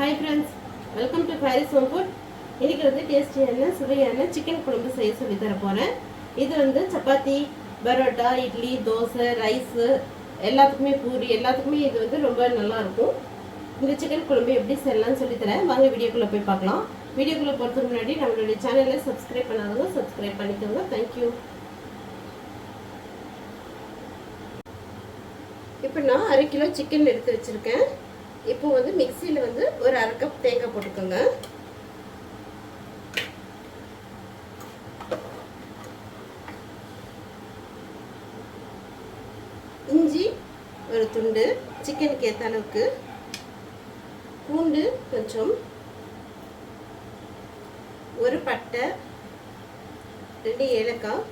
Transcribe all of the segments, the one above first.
Hi friends welcome to fairy's home food இன்றைக்கி வந்து டேஸ்டியான சுவையான சிக்கன் குழம்பு செய்ய சொல்லி தர போகிறேன் இது வந்து சப்பாத்தி பரோட்டா இட்லி தோசை ரைஸு எல்லாத்துக்குமே பூரி எல்லாத்துக்குமே இது வந்து ரொம்ப நல்லா இருக்கும். இந்த சிக்கன் குழம்பு எப்படி செய்யலாம்னு சொல்லி தரேன். வாங்க வீடியோக்குள்ளே போய் பார்க்கலாம். வீடியோக்குள்ளே போகிறதுக்கு முன்னாடி நம்மளுடைய சேனலை சப்ஸ்கிரைப் பண்ணாதவங்க சப்ஸ்கிரைப் பண்ணிக்கோங்க. தேங்க்யூ இப்போ நான் அரை கிலோ சிக்கன் எடுத்து வச்சுருக்கேன். இப்போ வந்து மிக்சியில் வந்து ஒரு அரை கப் தேங்காய் போட்டுக்கோங்க. இஞ்சி ஒரு துண்டு சிக்கனுக்கு ஏற்ற அளவுக்கு. பூண்டு கொஞ்சம். ஒரு பட்டை ரெண்டு ஏலக்காய்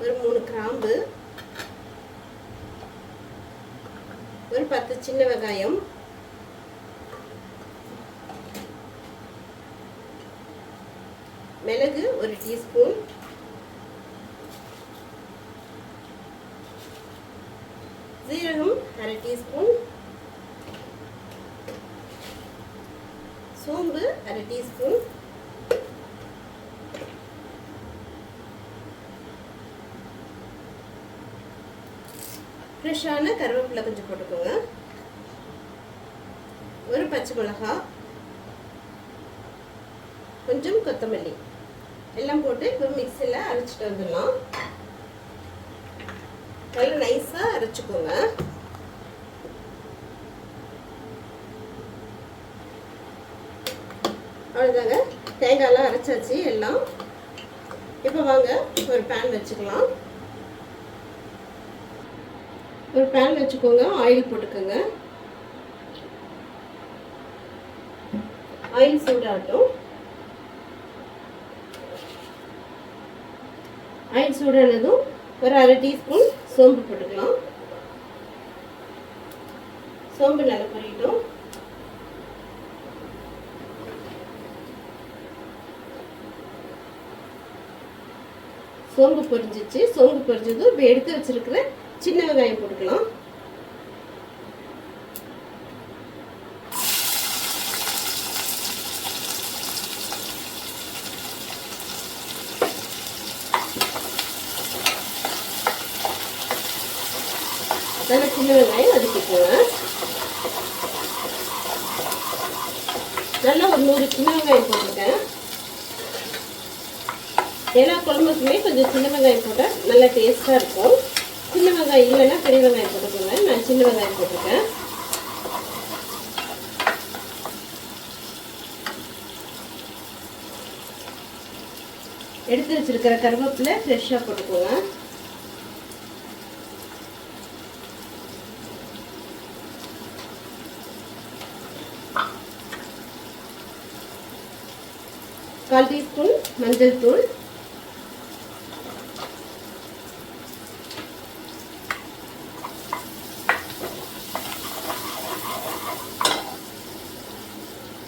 ஒரு மூணு கிராம்பு. ஒரு பத்து சின்ன வெங்காயம். மிளகு ஒரு டீஸ்பூன். சீரகம் அரை டீஸ்பூன். சோம்பு அரை டீஸ்பூன். ஃப்ரெஷ்ஷான கருவேப்பிலை கொஞ்சம் போட்டுக்கோங்க. ஒரு பச்சை மிளகா கொஞ்சம் கொத்தமல்லி. எல்லாம் போட்டு இப்போ மிக்சியில் அரைச்சிட்டு வந்துடலாம். நல்லா நைஸாக அரைச்சிக்கோங்க. அவ்வளோதாங்க தேங்காயெல்லாம் அரைச்சாச்சு எல்லாம். இப்போ வாங்க ஒரு பேன் வச்சுக்கலாம். ஒரு பேன் வச்சுக்கோங்க ஆயில் போட்டுக்கோங்க. ஆயில் சூடாகட்டும். ஆயில் சூடானதும் ஒரு அரை டீஸ்பூன் சோம்பு போட்டுக்கலாம். சோம்பு நல்லா பொரியட்டும். சோம்பு பொரிஞ்சிச்சு. சோம்பு பொரிஞ்சதும் இப்போ எடுத்து வச்சிருக்கிற சின்ன வெங்காயம் போட்டுக்கலாம். நல்ல சின்ன வெங்காயம் வதக்கிக்கோங்க நல்லா ஒரு நூறு சின்ன வெங்காயம் போட்டிருக்கேன். எல்லா குழம்புக்குமே கொஞ்சம் சின்ன வெங்காயம் போட்டால் நல்லா டேஸ்ட்டாக இருக்கும். சின்ன வெங்காயம் இல்லைன்னா பெரிய வெங்காயம் போட்டுக்கோங்க. நான் சின்ன வெங்காயம் போட்டிருக்கேன். எடுத்து வச்சிருக்கிற கருவேப்பிலை ஃப்ரெஷ்ஷாக போட்டுக்கோங்க. கால் டீஸ்பூன் மஞ்சள் தூள்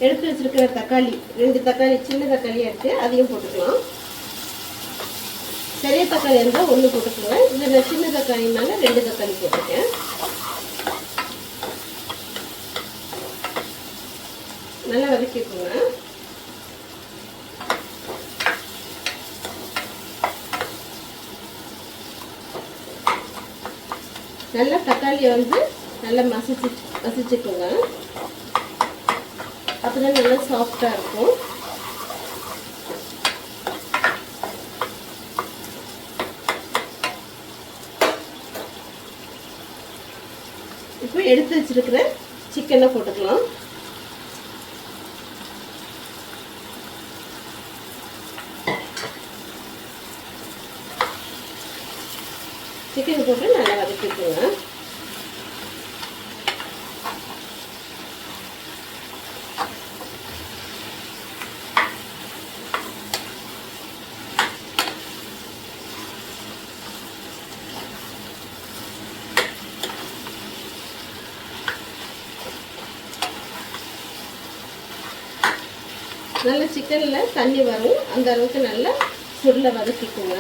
எடுத்து வச்சிருக்கிற தக்காளி ரெண்டு தக்காளி சின்ன தக்காளியாக இருக்குது அதையும் போட்டுக்கலாம். பெரிய தக்காளி இருந்தால் ஒன்று போட்டுக்கோங்க. இதில் நான் சின்ன தக்காளினால ரெண்டு தக்காளி போட்டிருக்கேன். நல்லா வதக்கிக்கோங்க. நல்லா தக்காளியை வந்து நல்லா மசிச்சு மசிச்சுக்கோங்க. அப்பதான் நல்லா சாஃப்டாக இருக்கும். இப்போ எடுத்து வச்சிருக்கிற சிக்கனை போட்டுக்கலாம். நல்ல சிக்கனில் தண்ணி வரும். அந்த அளவுக்கு நல்லா சுருளை வதக்கிக்குங்க.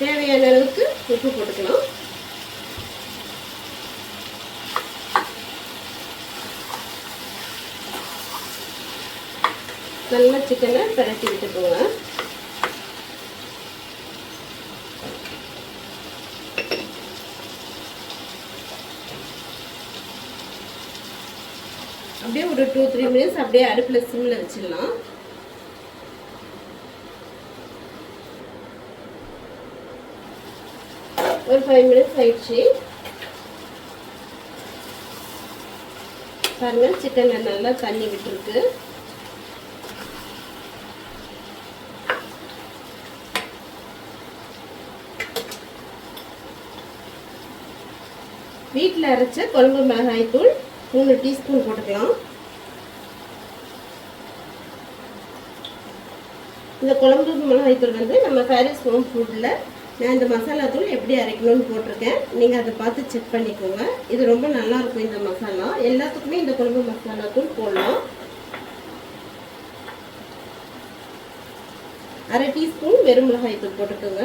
தேவையான அளவுக்கு உப்பு போட்டுக்கலாம். நல்லா சிக்கனை பிரட்டி விட்டுக்கோங்க. அப்படியே ஒரு டூ த்ரீ மினிட்ஸ் அப்படியே அடுப்பில் சிம்மில் வச்சிடலாம். ஒரு ஃபைவ் மினிட்ஸ் ஆயிடுச்சு. பாருங்கள் சிக்கனில் நல்லா தண்ணி விட்டுருக்கு. வீட்டில் அரைச்ச குழம்பு மிளகாய் தூள் மூணு டீஸ்பூன் போட்டுக்கலாம். இந்த குழம்பு மிளகாய் தூள் வந்து நம்ம பாரிஸ் ஹோம் ஃபுட்டில் நான் இந்த மசாலா தூள் எப்படி அரைக்கணும்னு போட்டிருக்கேன். நீங்கள் அதை பார்த்து செக் பண்ணிக்கோங்க. இது ரொம்ப நல்லா இருக்கும் இந்த மசாலா. எல்லாத்துக்குமே இந்த குழம்பு மசாலா தூள் போடலாம். அரை டீஸ்பூன் வெறும் மிளகாய் தூள் போட்டுக்கோங்க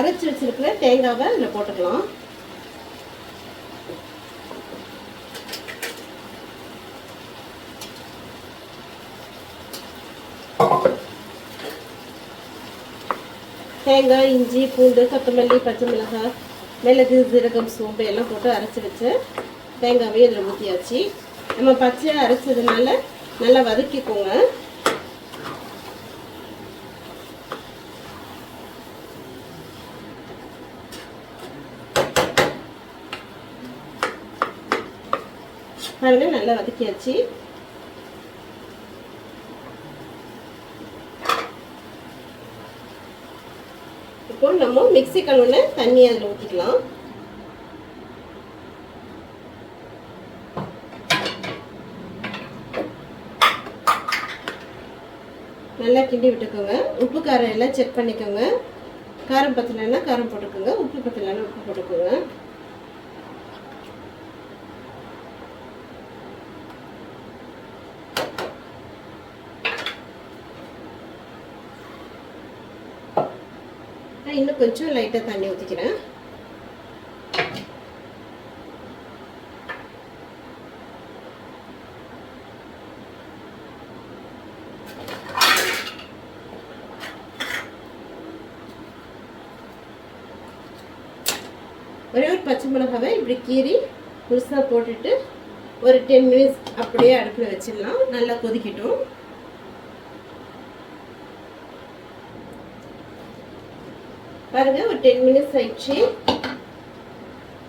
அரைச்சி வச்சுருக்கிற தேங்காவை இதில் போட்டுக்கலாம். தேங்காய் இஞ்சி பூண்டு கொத்தமல்லி பச்சை மிளகாய் மிளகு சீரகம் சோம்பு எல்லாம் போட்டு அரைச்சி வச்சு தேங்காவையும் இதில் ஊற்றியாச்சு நம்ம பச்சையாக அரைச்சதுனால நல்லா வதக்கிக்கோங்க. பாருங்க நல்லா வதக்கியாச்சு. இப்போ நம்ம மிக்ஸி கழுவுன தண்ணி அதில் ஊற்றிக்கலாம் நல்லா கிண்டி விட்டுக்கோங்க. உப்பு காரம் எல்லாம் செக் பண்ணிக்கோங்க. காரம் பத்தலைன்னா காரம் போட்டுக்கோங்க. உப்பு பத்தலைன்னா உப்பு போட்டுக்கோங்க. இன்னும் கொஞ்சம் லைட்டாக தண்ணி ஊற்றிக்கிறேன் ஒரே ஒரு பச்சை மிளகாவை இப்படி கீறி முழுசாக போட்டுட்டு ஒரு டென் மினிட்ஸ் அப்படியே அடுப்பில் வச்சிடலாம். நல்லா கொதிக்கட்டும். பாருங்க ஒரு டென் மினிட்ஸ் ஆயிடுச்சு.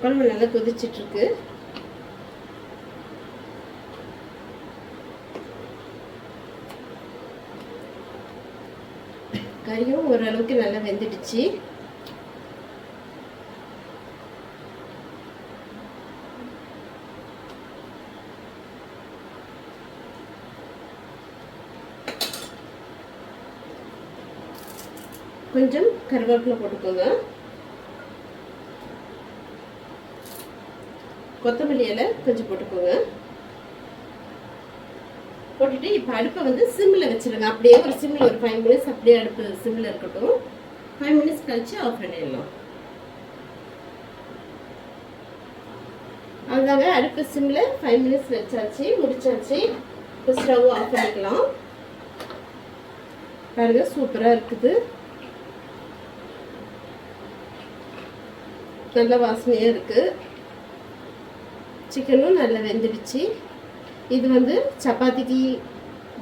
குழம்பு நல்லா கொதிச்சிட்டு இருக்கு கறியும் ஓரளவுக்கு நல்லா வெந்துடுச்சு. கொஞ்சம் கருவேப்பிலை போட்டுக்கோங்க. கொத்தமல்லி இலை கொஞ்சம் போட்டுக்கோங்க. போட்டுட்டு இப்போ அடுப்பை வந்து சிம்மில் வச்சிருங்க. அப்படியே ஒரு சிம்மில் ஒரு ஃபைவ் மினிட்ஸ் அப்படியே அடுப்பு சிம்மில் இருக்கட்டும். ஃபைவ் மினிட்ஸ் கழிச்சு ஆஃப் பண்ணிடலாம். அதுதாங்க அடுப்பு சிம்மில் ஃபைவ் மினிட்ஸ் வச்சாச்சு முடிச்சாச்சு. இப்போ ஸ்டவ் ஆஃப் பண்ணிக்கலாம். பாருங்க சூப்பராக இருக்குது. நல்ல வாசனையாக இருக்குது சிக்கனும் நல்லா வெந்துடுச்சு. இது வந்து சப்பாத்திக்கு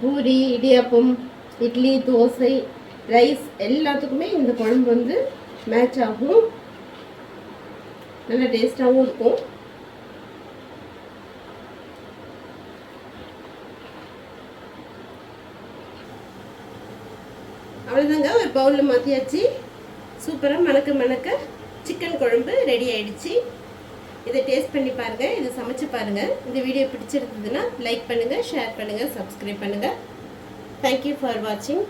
பூரி இடியாப்பம் இட்லி தோசை ரைஸ் எல்லாத்துக்குமே இந்த குழம்பு வந்து மேட்ச் ஆகும். நல்லா டேஸ்டாகவும் இருக்கும். அவ்வளோதாங்க ஒரு பவுலில் மாற்றியாச்சு சூப்பராக மணக்க மணக்க சிக்கன் குழம்பு ரெடி ஆயிடுச்சு. இதை டேஸ்ட் பண்ணி பாருங்கள் இதை சமைச்சு பாருங்கள் இந்த வீடியோ பிடிச்சிருந்ததுன்னா லைக் பண்ணுங்கள் ஷேர் பண்ணுங்கள் சப்ஸ்கிரைப் பண்ணுங்கள் தேங்க்யூ ஃபார் வாட்சிங்